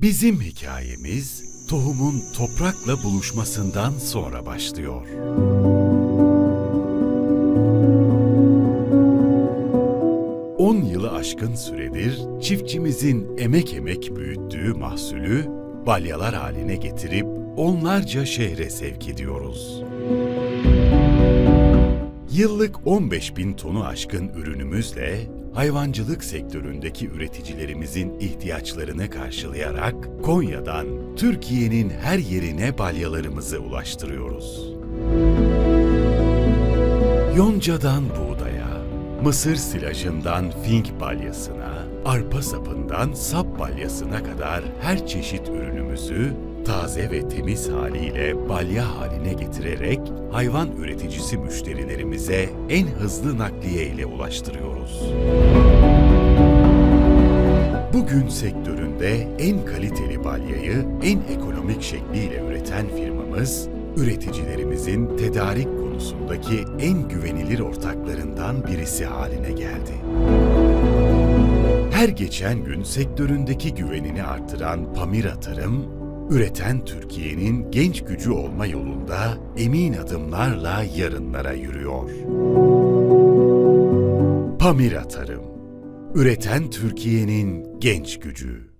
Bizim hikayemiz tohumun toprakla buluşmasından sonra başlıyor. On yılı aşkın süredir çiftçimizin emek emek büyüttüğü mahsulü balyalar haline getirip onlarca şehre sevk ediyoruz. Yıllık 15 bin tonu aşkın ürünümüzle hayvancılık sektöründeki üreticilerimizin ihtiyaçlarını karşılayarak Konya'dan Türkiye'nin her yerine balyalarımızı ulaştırıyoruz. Yonca'dan buğdaya, mısır silajından fink balyasına, arpa sapından sap balyasına kadar her çeşit ürünümüzü taze ve temiz haliyle balya haline getirerek hayvan üreticisi müşterilerimize en hızlı nakliye ile ulaştırıyoruz. Bugün sektöründe en kaliteli balyayı en ekonomik şekliyle üreten firmamız, üreticilerimizin tedarik konusundaki en güvenilir ortaklarından birisi haline geldi. Her geçen gün sektöründeki güvenini artıran Pamira Tarım, üreten Türkiye'nin genç gücü olma yolunda emin adımlarla yarınlara yürüyor. Pamira Tarım, üreten Türkiye'nin genç gücü.